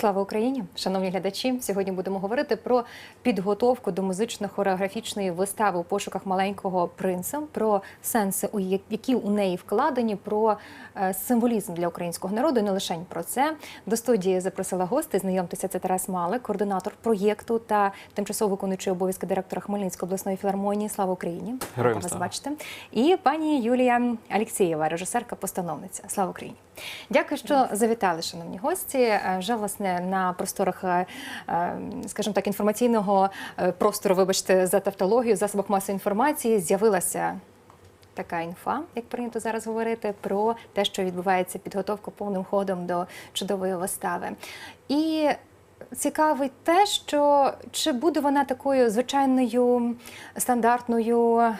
Слава Україні, шановні глядачі. Сьогодні будемо говорити про підготовку до музично-хореографічної вистави у пошуках маленького принца, про сенси, у які у неї вкладені, про е, символізм для українського народу. І не лише про це. До студії запросила гостей. Знайомтеся, це Тарас Малик, координатор проєкту та тимчасово виконуючий обов'язки директора Хмельницької обласної філармонії. Слава Україні! Героям Рада вас слава. бачити. І пані Юлія Алєксєєва, режисерка-постановниця. Слава Україні! Дякую, що завітали, шановні гості. Е, Вже власне на просторах, е, е, скажімо так, інформаційного простору, вибачте, за тавтологію, засобах масової інформації з'явилася така інфа, як прийнято зараз говорити, про те, що відбувається підготовка повним ходом до чудової вистави. І цікавить те, що чи буде вона такою звичайною стандартною е,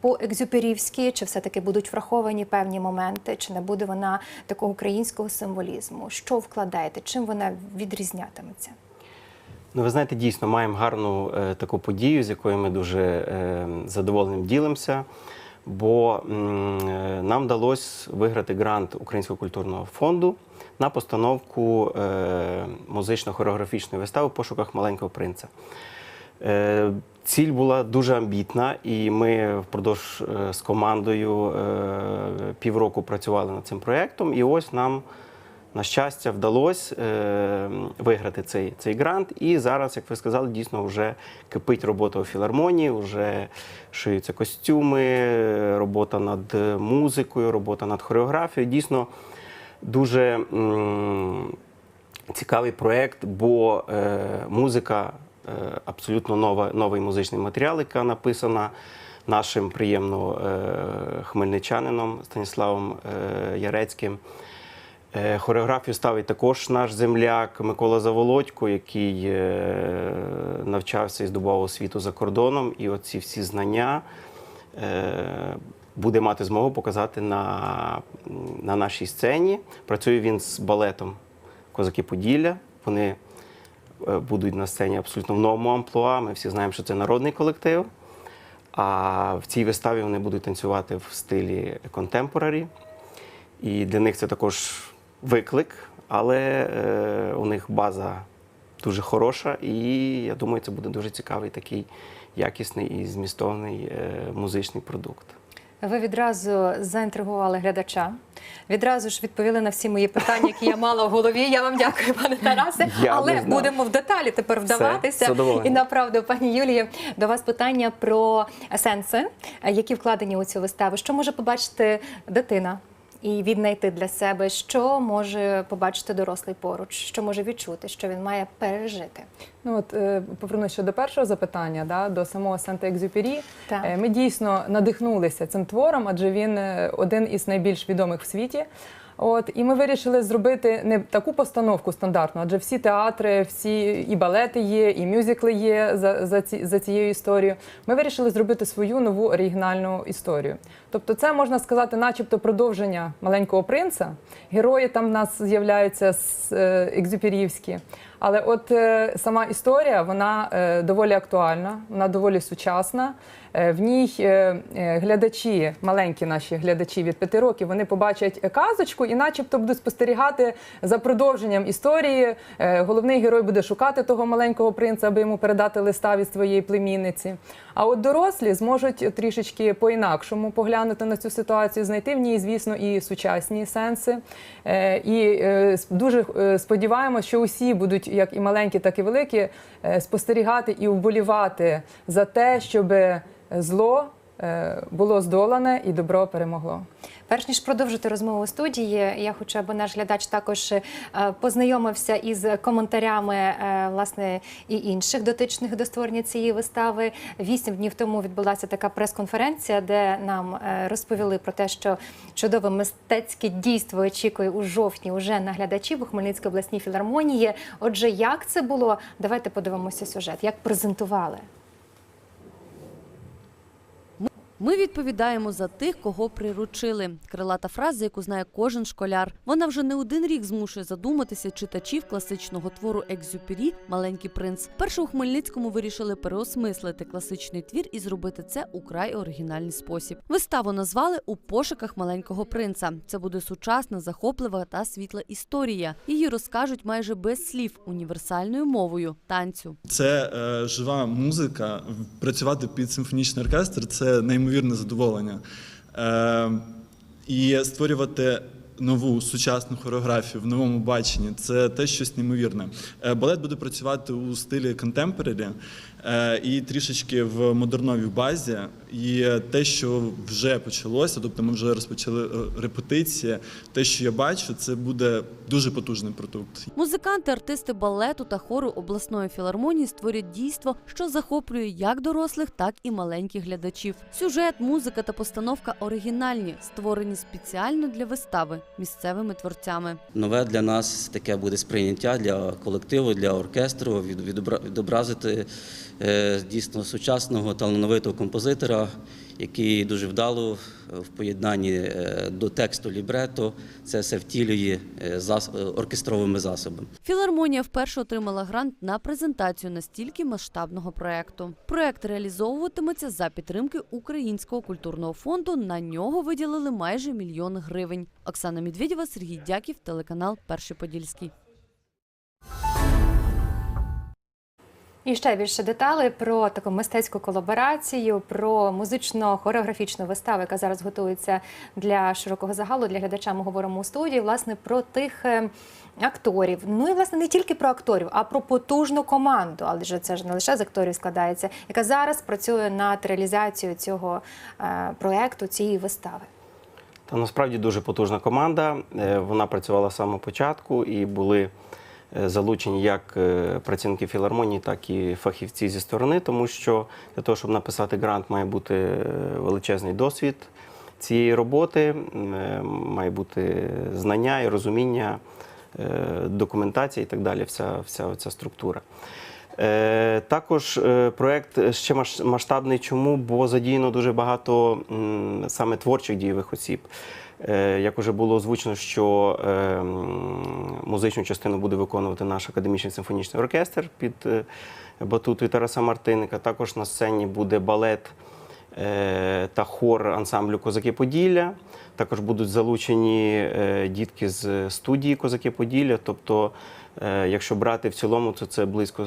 по-екзюперівськи, чи все-таки будуть враховані певні моменти, чи не буде вона такого українського символізму? Що вкладаєте? Чим вона відрізнятиметься? Ну, ви знаєте, дійсно маємо гарну е, таку подію, з якою ми дуже е, задоволеним ділимося. Бо е, нам вдалося виграти грант Українського культурного фонду на постановку е, музично-хореографічної вистави в пошуках маленького принца. Е, Ціль була дуже амбітна, і ми впродовж е, з командою півроку працювали над цим проєктом. І ось нам, на щастя, вдалося виграти цей, цей грант. І зараз, як ви сказали, дійсно вже кипить робота у філармонії, вже шиються костюми, робота над музикою, робота над хореографією. Дійсно дуже цікавий проєкт, бо е, музика е, абсолютно нова, новий музичний матеріал, яка написана нашим приємно е, хмельничанином Станіславом Ярецьким. Хореографію ставить також наш земляк Микола Заволодько, який навчався і здобував освіту за кордоном. І оці всі знання буде мати змогу показати на, на нашій сцені. Працює він з балетом Козаки Поділля. Вони е, будуть на сцені абсолютно в новому амплуа. Ми всі знаємо, що це народний колектив. А в цій виставі вони будуть танцювати в стилі контемпорарі. І для них це також виклик, але е, у них база дуже хороша, і я думаю, це буде дуже цікавий такий якісний і змістовний е, музичний продукт. Ви відразу заінтригували глядача, відразу ж відповіли на всі мої питання, які я мала в голові. Я вам дякую, пане Тарасе. Я Але будемо в деталі тепер вдаватися. Все, І направду, пані Юлії, до вас питання про сенси, які вкладені у цю виставу. Що може побачити дитина? І віднайти для себе, що може побачити дорослий поруч, що може відчути, що він має пережити. Ну от повернуся повернусь до першого запитання, да, до самого Санта-Екзюпері. Так. Е, Ми дійсно надихнулися цим твором, адже він е, один із найбільш відомих в світі. От і ми вирішили зробити не таку постановку стандартну, адже всі театри, всі і балети є, і мюзикли є за, за, ці, за цією історією. Ми вирішили зробити свою нову оригінальну історію. Тобто, це можна сказати, начебто, продовження маленького принца. Герої там в нас з'являються з е, екзюперівські. Але от е, сама історія вона е, доволі актуальна, вона доволі сучасна. Е, в ній е, е, глядачі, маленькі наші глядачі від п'яти років, вони побачать казочку і, начебто, будуть спостерігати за продовженням історії. Головний герой буде шукати того маленького принца, аби йому передати листа від своєї племінниці. А от дорослі зможуть трішечки по-інакшому поглянути на цю ситуацію, знайти в ній, звісно, і сучасні сенси. І дуже сподіваємося, що усі будуть, як і маленькі, так і великі, спостерігати і вболівати за те, щоб зло е, було здолане і добро перемогло. Перш ніж продовжити розмову у студії, я хочу, аби наш глядач також е, познайомився із коментарями е, власне і інших дотичних до створення цієї вистави. Вісім днів тому відбулася така прес-конференція, де нам розповіли про те, що чудове мистецьке дійство очікує у жовтні уже на глядачів у Хмельницькій обласній філармонії. Отже, як це було? Давайте подивимося сюжет. Як презентували? Ми відповідаємо за тих, кого приручили. Крилата фраза, яку знає кожен школяр. Вона вже не один рік змушує задуматися читачів класичного твору Екзюпері Маленький принц. Перше у Хмельницькому вирішили переосмислити класичний твір і зробити це у край оригінальний спосіб. Виставу назвали у пошуках маленького принца. Це буде сучасна, захоплива та світла історія. Її розкажуть майже без слів універсальною мовою танцю. Це е, жива музика. Працювати під симфонічний оркестр це неймовірне задоволення. Е, і створювати нову сучасну хореографію в новому баченні це те щось неймовірне. Е, балет буде працювати у стилі контемпорарі е, і трішечки в модерновій базі. І те, що вже почалося, тобто ми вже розпочали е, репетиції, те, що я бачу, це буде дуже потужний продукт. Музиканти, артисти балету та хору обласної філармонії створять дійство, що захоплює як дорослих, так і маленьких глядачів. Сюжет, музика та постановка оригінальні, створені спеціально для вистави місцевими творцями. Нове для нас таке буде сприйняття для колективу, для оркестру, від- відобразити е, дійсно сучасного талановитого композитора, який дуже вдало е, в поєднанні е, до тексту лібрето це все втілює е, оркестровими засобами. Філармонія вперше отримала грант на презентацію настільки масштабного проекту. Проект реалізовуватиметься за підтримки Українського культурного фонду. На нього виділили майже мільйон гривень. Оксана Медведєва, Сергій Дяків, телеканал Перший Подільський. І ще більше деталей про таку мистецьку колаборацію, про музично-хореографічну виставу, яка зараз готується для широкого загалу, для глядача. Ми говоримо у студії, власне, про тих е, акторів. Ну і власне не тільки про акторів, а про потужну команду. Але це ж не лише з акторів складається, яка зараз працює над реалізацією цього е, проекту, цієї вистави. Та насправді дуже потужна команда. Е, Вона працювала з самого початку і були залучені як е, працівники філармонії, так і фахівці зі сторони, тому що для того, щоб написати грант, має бути е, величезний досвід цієї роботи, е, має бути знання і розуміння е, документації і так далі, вся, вся ця структура. Е, Також е, проект ще масштабний. Чому? Бо задіяно дуже багато саме творчих дієвих осіб. Е, Як вже було озвучено, що е, музичну частину буде виконувати наш академічний симфонічний оркестр під е, батутою Тараса Мартиника. Також на сцені буде балет е, та хор ансамблю Козаки Поділля. Також будуть залучені дітки з студії Козаки Поділля. Тобто, якщо брати в цілому, то це близько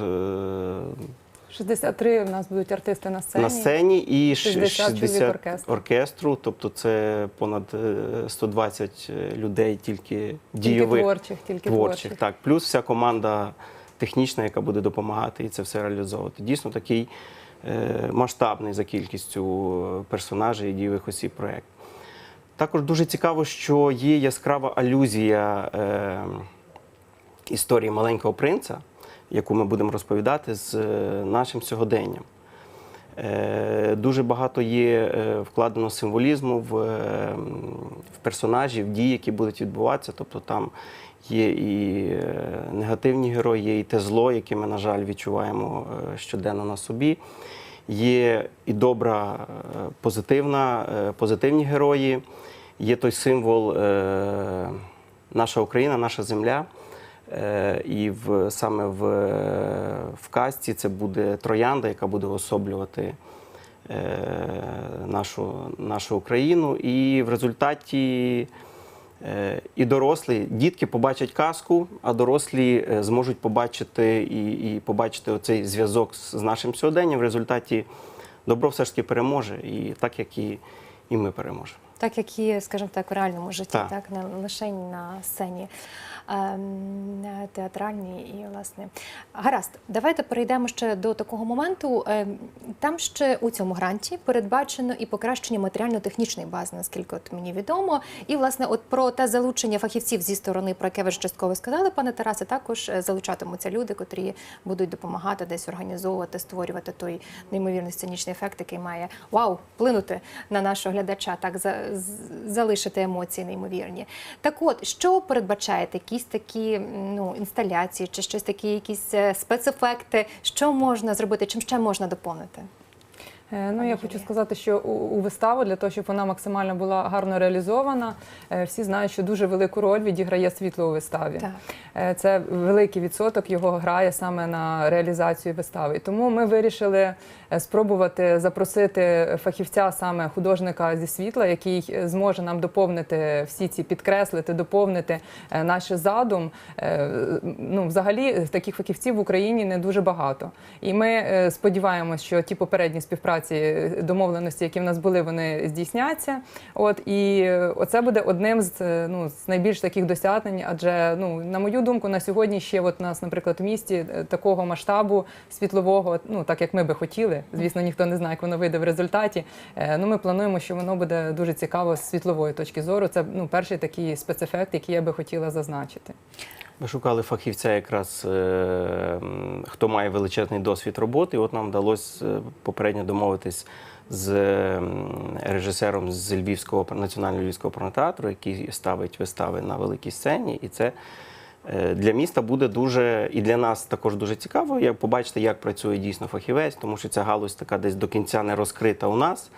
63 в нас будуть артисти на сцені. на сцені і 60 60, оркестру. оркестру. Тобто це понад е, 120 людей тільки Тільки дійових творчих, тільки творчих. творчих. Так, плюс вся команда технічна, яка буде допомагати і це все реалізовувати. Дійсно такий е, масштабний за кількістю персонажей і дійових осіб проєкт. Також дуже цікаво, що є яскрава алюзія е, історії маленького принца, яку ми будемо розповідати з е, нашим сьогоденням. Е, Дуже багато є е, вкладено символізму в, в персонажі, в дії, які будуть відбуватися. Тобто там є і негативні герої, є і те зло, яке ми, на жаль, відчуваємо щоденно на собі. Є і добра, позитивна, позитивні герої, є той символ наша Україна, наша земля. Е, І в, саме в, в касті це буде троянда, яка буде особлювати е, нашу, нашу Україну. І в результаті е, і дорослі, дітки побачать казку, а дорослі зможуть побачити і, і побачити оцей зв'язок з з нашим сьогоденням. В результаті добро все ж таки переможе, і так як і, і ми переможемо. Так як і, скажімо так, у реальному житті, так, Так. не лише на сцені ем, театральній і власне. Гаразд, давайте перейдемо ще до такого моменту. Ем, Там ще у цьому гранті передбачено і покращення матеріально-технічної бази, наскільки от мені відомо. І власне, от про те залучення фахівців зі сторони, про яке ви ж частково сказали, пане Тарасе, також е, залучатимуться люди, котрі будуть допомагати десь організовувати, створювати той неймовірний сценічний ефект, який має вау, вплинути на нашого глядача, так залишити емоції неймовірні. Так от, що передбачаєте? Якісь такі ну, інсталяції чи щось такі, якісь е, спецефекти, що можна зробити, чим ще можна доповнити? Е, Ну, я хочу сказати, що у, у виставу для того, щоб вона максимально була гарно реалізована, е, всі знають, що дуже велику роль відіграє світло у виставі. Так. Е, Це великий відсоток його грає саме на реалізацію вистави. Тому ми вирішили спробувати запросити фахівця, саме художника зі світла, який зможе нам доповнити всі ці підкреслити, доповнити наш задум. Ну, взагалі, таких фахівців в Україні не дуже багато. І ми сподіваємось, що ті попередні співпраці, е, домовленості, які в нас були, вони здійсняться. От і е, оце буде одним з е, ну з найбільш таких досягнень. Адже ну на мою думку, на сьогодні ще от нас, наприклад, в місті е, такого масштабу світлового, ну так як ми би хотіли. Звісно, ніхто не знає, як воно вийде в результаті. Ну ми плануємо, що воно буде дуже цікаво з світлової точки зору. Це ну перший такий спецефект, який я би хотіла зазначити. Ми шукали фахівця, якраз е, хто має величезний досвід роботи. І от нам вдалося е, попередньо домовитись з режисером з Львівського національного львівського оперного який ставить вистави на великій сцені. І це е, для міста буде дуже і для нас також дуже цікаво. Як побачити, як працює дійсно фахівець, тому що ця галузь така десь до кінця не розкрита у нас.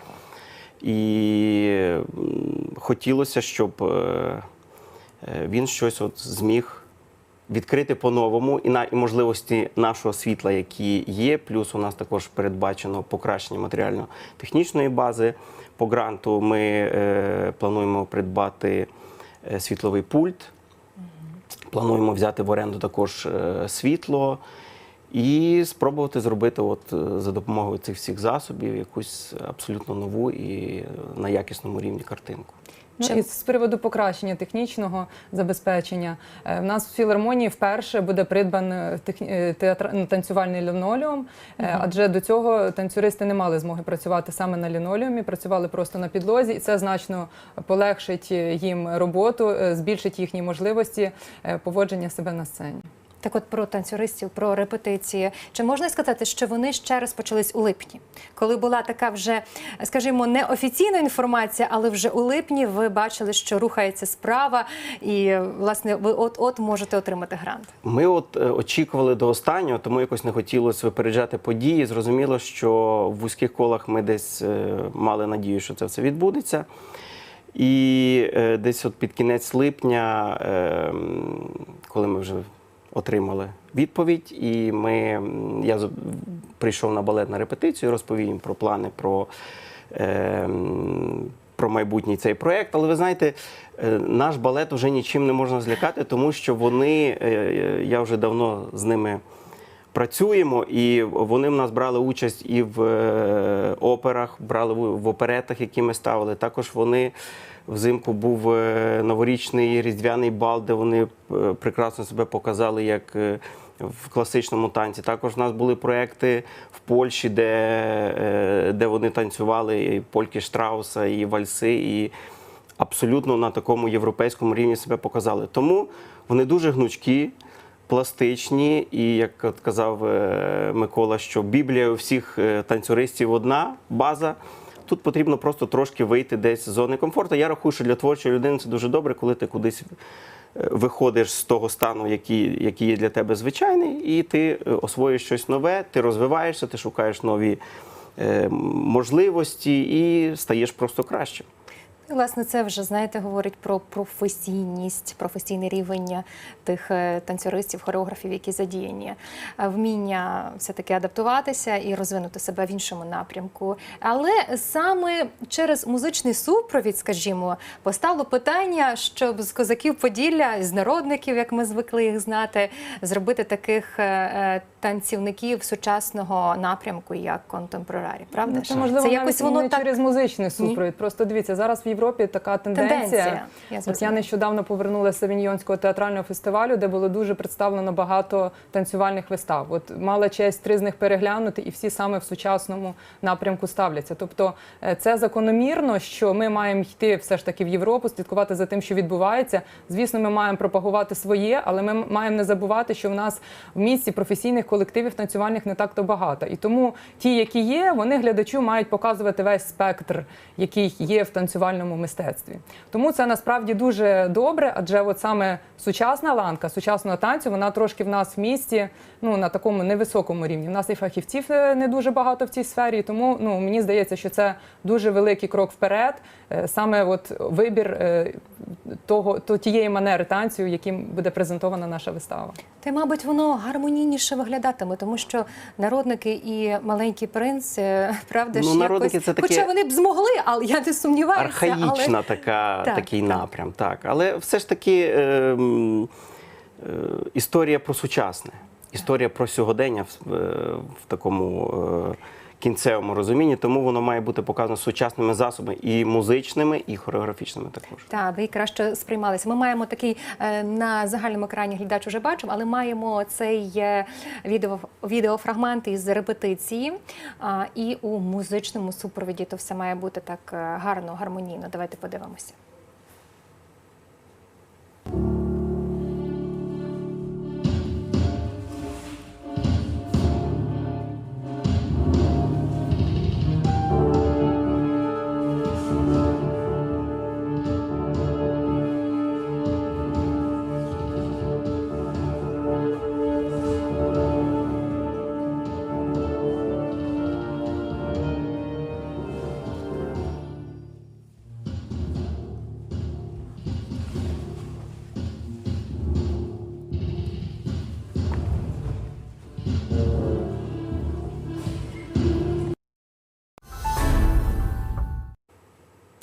І хотілося, щоб е, е, він щось от зміг відкрити по-новому і на і можливості нашого світла, які є. Плюс у нас також передбачено покращення матеріально-технічної бази. По гранту ми е, плануємо придбати е, світловий пульт. Плануємо взяти в оренду також е, світло і спробувати зробити, от е, за допомогою цих всіх засобів, якусь абсолютно нову і на якісному рівні картинку. Ну, і з приводу покращення технічного забезпечення е, в нас в філармонії вперше буде придбаний техні- е, театр... ну, танцювальний лінолеум, е, адже до цього танцюристи не мали змоги працювати саме на лінолеумі, працювали просто на підлозі, і це значно полегшить е, їм роботу, е, збільшить їхні можливості е, поводження себе на сцені. Так от про танцюристів, про репетиції. Чи можна сказати, що вони ще розпочались у липні, коли була така вже, скажімо, неофіційна інформація, але вже у липні ви бачили, що рухається справа, і власне ви от-от можете отримати грант. Ми от е, очікували до останнього, тому якось не хотілося випереджати події. Зрозуміло, що в вузьких колах ми десь е, мали надію, що це все відбудеться. І е, десь от під кінець липня, коли ми вже отримали відповідь, і ми, я прийшов на балет на репетицію, розповів їм про плани, про, е, про майбутній цей проєкт. Але ви знаєте, е, наш балет вже нічим не можна злякати, тому що вони, е, е, я вже давно з ними працюємо, і вони в нас брали участь і в операх, брали в оперетах, які ми ставили. Також вони взимку був е, новорічний різдвяний бал, де вони е, прекрасно себе показали як. е, В класичному танці також в нас були проекти в Польщі, де, де вони танцювали і польки Штрауса, і вальси, і абсолютно на такому європейському рівні себе показали. Тому вони дуже гнучкі, пластичні, і як казав Микола, що Біблія у всіх танцюристів одна база. Тут потрібно просто трошки вийти десь з зони комфорту. Я рахую, що для творчої людини це дуже добре, коли ти кудись е, виходиш з того стану, який, який є для тебе звичайний, і ти е, освоюєш щось нове, ти розвиваєшся, ти шукаєш нові е, можливості і стаєш просто кращим. І, Власне, це вже знаєте, говорить про професійність, професійний рівень тих е, танцюристів, хореографів, які задіяні, Е, вміння все таки адаптуватися і розвинути себе в іншому напрямку. Але саме через музичний супровід, скажімо, постало питання, щоб з козаків Поділля, з народників, як ми звикли їх знати, зробити таких е, танцівників сучасного напрямку, як контемпорарі. Правда? Ну, це можливо якось воно не так через музичний супровід. Просто дивіться, зараз в Європі така тенденція. Тенденція, я От я нещодавно повернулася з Авіньйонського театрального фестивалю, де було дуже представлено багато танцювальних вистав. От мала честь три з них переглянути, і всі саме в сучасному напрямку ставляться. Тобто е, це закономірно, що ми маємо йти все ж таки в Європу, слідкувати за тим, що відбувається. Звісно, ми маємо пропагувати своє, але ми маємо не забувати, що в нас в місті професійних колективів танцювальних не так то багато. І тому ті, які є, вони глядачу мають показувати весь спектр, який є в танцювальному візуальному мистецтві. Тому це насправді дуже добре, адже от саме сучасна ланка сучасного танцю, вона трошки в нас в місті ну, на такому невисокому рівні. У нас і фахівців е, не дуже багато в цій сфері, тому ну, мені здається, що це дуже великий крок вперед. Е, Саме от вибір е, того, то тієї манери танцю, яким буде презентована наша вистава. Та мабуть, воно гармонійніше виглядатиме, тому що народники і маленький принц, правда Ну, ж народники якось, це таке- хоча вони б змогли, але я не сумніваюся. Архаїчна але... така, Так, такий так. напрям. Так. Але все ж таки е, е, історія про сучасне, історія про сьогодення в, е, в такому е, кінцевому розумінні, тому воно має бути показано сучасними засобами і музичними, і хореографічними також. Так, аби краще сприймалися. Ми маємо такий е, на загальному екрані глядач уже бачив, але маємо цей е, відео, відеофрагмент із репетиції. І у музичному супровіді то все має бути так е, гарно, гармонійно. Давайте подивимося.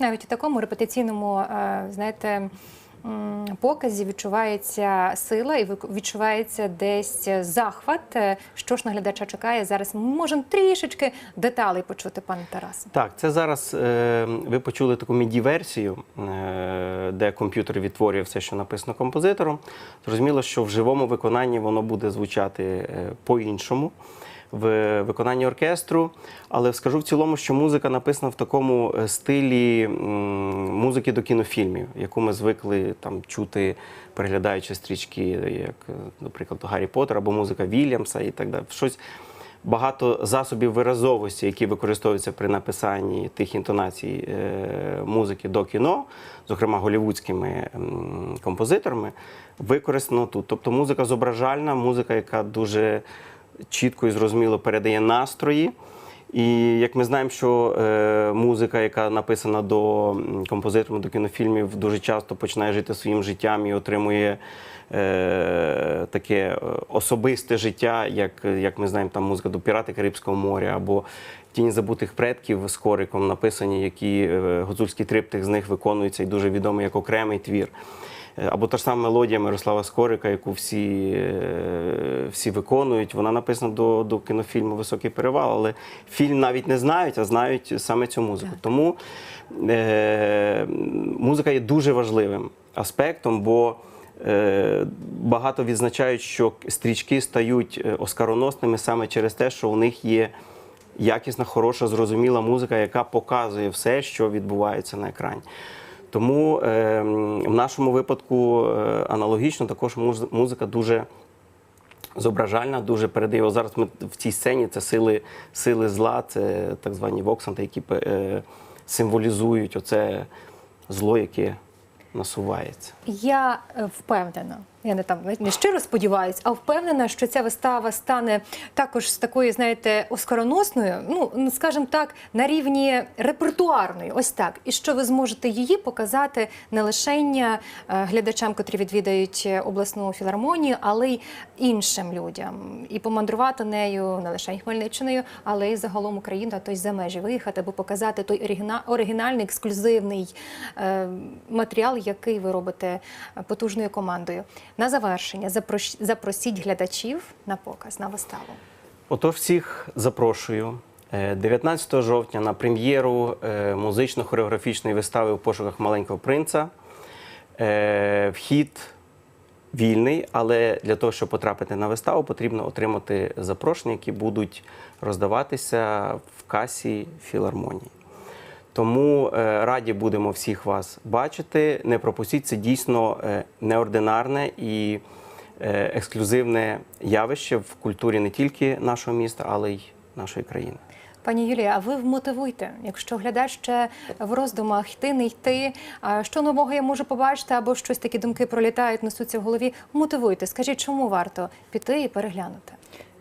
Навіть у такому репетиційному, е, знаєте, показі відчувається сила і відчувається десь захват. Е, Що ж наглядача чекає зараз? Ми можемо трішечки деталей почути, пане Тарасе. Так, це зараз е, ви почули таку міді-версію, е, де комп'ютер відтворює все, що написано композитором. Зрозуміло, що в живому виконанні воно буде звучати по-іншому. В виконанні оркестру, але скажу в цілому, що музика написана в такому е, стилі музики до кінофільмів, яку ми звикли там чути, переглядаючи стрічки, як, е, наприклад, Гаррі Поттер або музика Вільямса і так далі. Щось багато засобів виразовості, які використовуються при написанні тих інтонацій е, музики до кіно, зокрема голівудськими композиторами, використано тут. Тобто музика зображальна, музика, яка дуже чітко і зрозуміло передає настрої. І як ми знаємо, що е, музика, яка написана до м, композиторами до кінофільмів, дуже часто починає жити своїм життям і отримує е, таке е, особисте життя, як, як ми знаємо, там музика до Пірати Карибського моря або Тіні забутих предків з кориком написані, які е, гуцульський триптих з них виконується і дуже відомий як окремий твір. Або та ж сама мелодія Мирослава Скорика, яку всі, е, всі виконують. Вона написана до, до кінофільму Високий перевал, але фільм навіть не знають, а знають саме цю музику. Тому е, музика є дуже важливим аспектом, бо е, багато відзначають, що стрічки стають е, оскароносними саме через те, що у них є якісна, хороша, зрозуміла музика, яка показує все, що відбувається на екрані. Тому е, в нашому випадку е, аналогічно також муз- музика дуже зображальна, дуже передає. Зараз ми в цій сцені це сили, сили зла, це так звані воксанти, які е, символізують оце зло, яке насувається. Я е, впевнена, я не там не щиро сподіваюся, а впевнена, що ця вистава стане також з такою, знаєте, оскароносною, ну скажімо так, на рівні репертуарної, ось так. І що ви зможете її показати не лише е, глядачам, котрі відвідають обласну філармонію, але й іншим людям. І помандрувати нею не лише Хмельниччиною, але й загалом Україну, а то й за межі виїхати, або показати той оригіна- оригінальний, ексклюзивний е, матеріал, який ви робите потужною командою. На завершення запросіть глядачів на показ, на виставу. Отож, всіх запрошую е, 19 жовтня на прем'єру е, музично-хореографічної вистави у пошуках маленького принца. Е, Вхід вільний, але для того, щоб потрапити на виставу, потрібно отримати запрошення, які будуть роздаватися в касі філармонії. Тому е, раді будемо всіх вас бачити. Не пропустіть це дійсно е, неординарне і е, ексклюзивне явище в культурі не тільки нашого міста, але й нашої країни. Пані Юлія, а ви вмотивуйте, якщо глядач ще в роздумах йти, не йти, а що нового я можу побачити, або щось такі думки пролітають, несуться в голові. Мотивуйте, скажіть, чому варто піти і переглянути.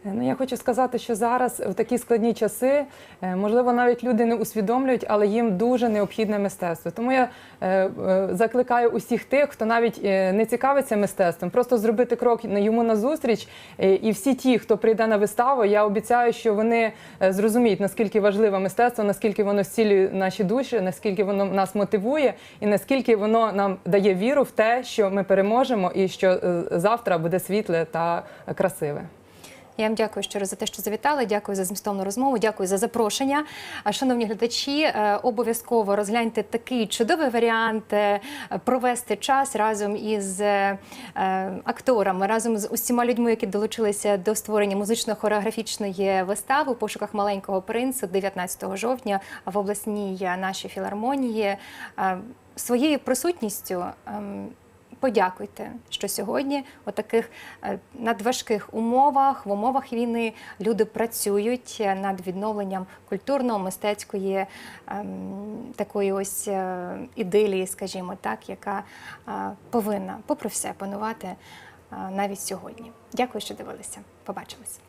Ну, я хочу сказати, що зараз в такі складні часи, е, можливо, навіть люди не усвідомлюють, але їм дуже необхідне мистецтво. Тому я е, е, закликаю усіх тих, хто навіть е, не цікавиться мистецтвом, просто зробити крок йому назустріч. Е, І всі ті, хто прийде на виставу, я обіцяю, що вони е, зрозуміють, наскільки важливе мистецтво, наскільки воно зцілює наші душі, наскільки воно нас мотивує, і наскільки воно нам дає віру в те, що ми переможемо, і що е, завтра буде світле та красиве. Я вам дякую щиро за те, що завітали. Дякую за змістовну розмову. Дякую за запрошення. Шановні глядачі, е, обов'язково розгляньте такий чудовий варіант е, провести час разом із е, акторами, разом з усіма людьми, які долучилися до створення музично-хореографічної вистави у пошуках маленького принцу 19 жовтня в обласній нашій філармонії. Своєю присутністю. Подякуйте, що сьогодні у таких е, надважких умовах, в умовах війни люди працюють над відновленням культурно-мистецької ем, такої ось е, ідилії, скажімо так, яка е, повинна, попри все, панувати навіть сьогодні. Дякую, що дивилися. Побачимось.